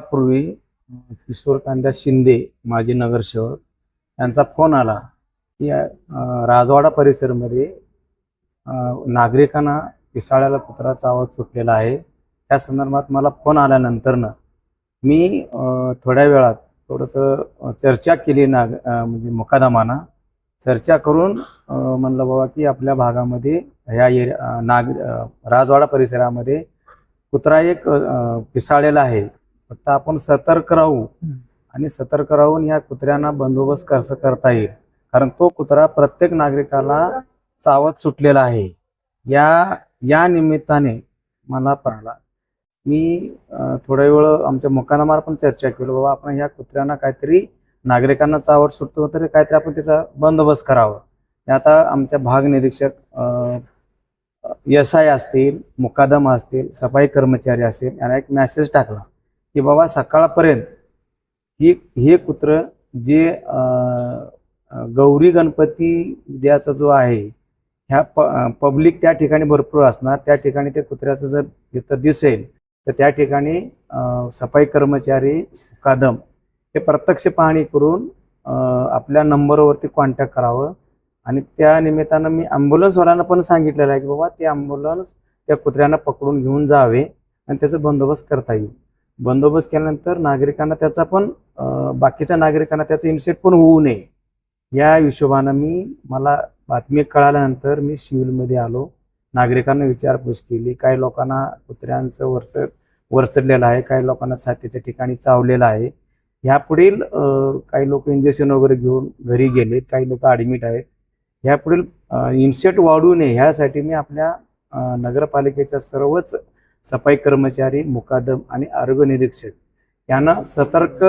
काळापूर्वी किशोर तांड्या शिंदे माजी नगरसेवक यांचा फोन आला की राजवाडा परिसरमध्ये नागरिकांना पिसाळ्याला कुत्राचा आवाज सुटलेला आहे. त्या संदर्भात मला फोन आल्यानंतरनं मी थोड्या वेळात थोडंसं चर्चा केली नाग म्हणजे मुकादमाना. चर्चा करून म्हणलं बाबा की आपल्या भागामध्ये ह्या एरिया नाग राजवाडा परिसरामध्ये कुत्रा एक पिसाळलेला आहे. फक्त आपण सतर्क राहू आणि सतर्क राहून या कुत्र्यांना बंदोबस्त कसं करता येईल? कारण तो कुत्रा प्रत्येक नागरिकाला चावत सुटलेला आहे. या या निमित्ताने मला पाहिला मी थोड्या वेळ आमच्या मुकादमावर पण चर्चा केली. बाबा आपण ह्या कुत्र्यांना काहीतरी नागरिकांना चावट सुटतो तर काहीतरी आपण त्याचा बंदोबस्त करावं. हे आता आमच्या भाग निरीक्षक एस आय असतील मुकादम असतील सफाई कर्मचारी असतील यांना एक मेसेज टाकला. की बाबा सकाळपर्यंत ही हे कुत्र जे गौरी गणपती द्याचा जो आहे ह्या प पब्लिक त्या ठिकाणी भरपूर असणार त्या ठिकाणी ते कुत्र्याचं जर इथं दिसेल तर त्या ठिकाणी सफाई कर्मचारी कादम हे प्रत्यक्ष पाहणी करून आपल्या नंबरवरती कॉन्टॅक्ट करावं. आणि त्या निमित्तानं मी ॲम्ब्युलन्सवाल्यांना पण सांगितलेलं आहे की बाबा ते ॲम्ब्युलन्स त्या कुत्र्यांना पकडून घेऊन जावे आणि त्याचा बंदोबस्त करता येईल. बंदोबस्त केल्यानंतर नागरिकांना त्याचा पण बाकीच्या नागरिकांना त्याचा इन्सेट पण होऊ नये. या हिशोबानं मी मला बातमी कळाल्यानंतर मी सिव्हिलमध्ये आलो. नागरिकांना विचारपूस केली. काही लोकांना कुत्र्यांचं वरच वरचडलेलं आहे. काही लोकांना छातीच्या ठिकाणी चावलेलं आहे. ह्यापुढील काही लोक इंजेक्शन वगैरे घेऊन घरी गेलेत काही लोक ॲडमिट आहेत. ह्यापुढील इन्सेट वाढू नये. ह्यासाठी मी आपल्या नगरपालिकेच्या सर्वच सफाई कर्मचारी मुकादम आणि आरोग्य निरीक्षक यांना सतर्क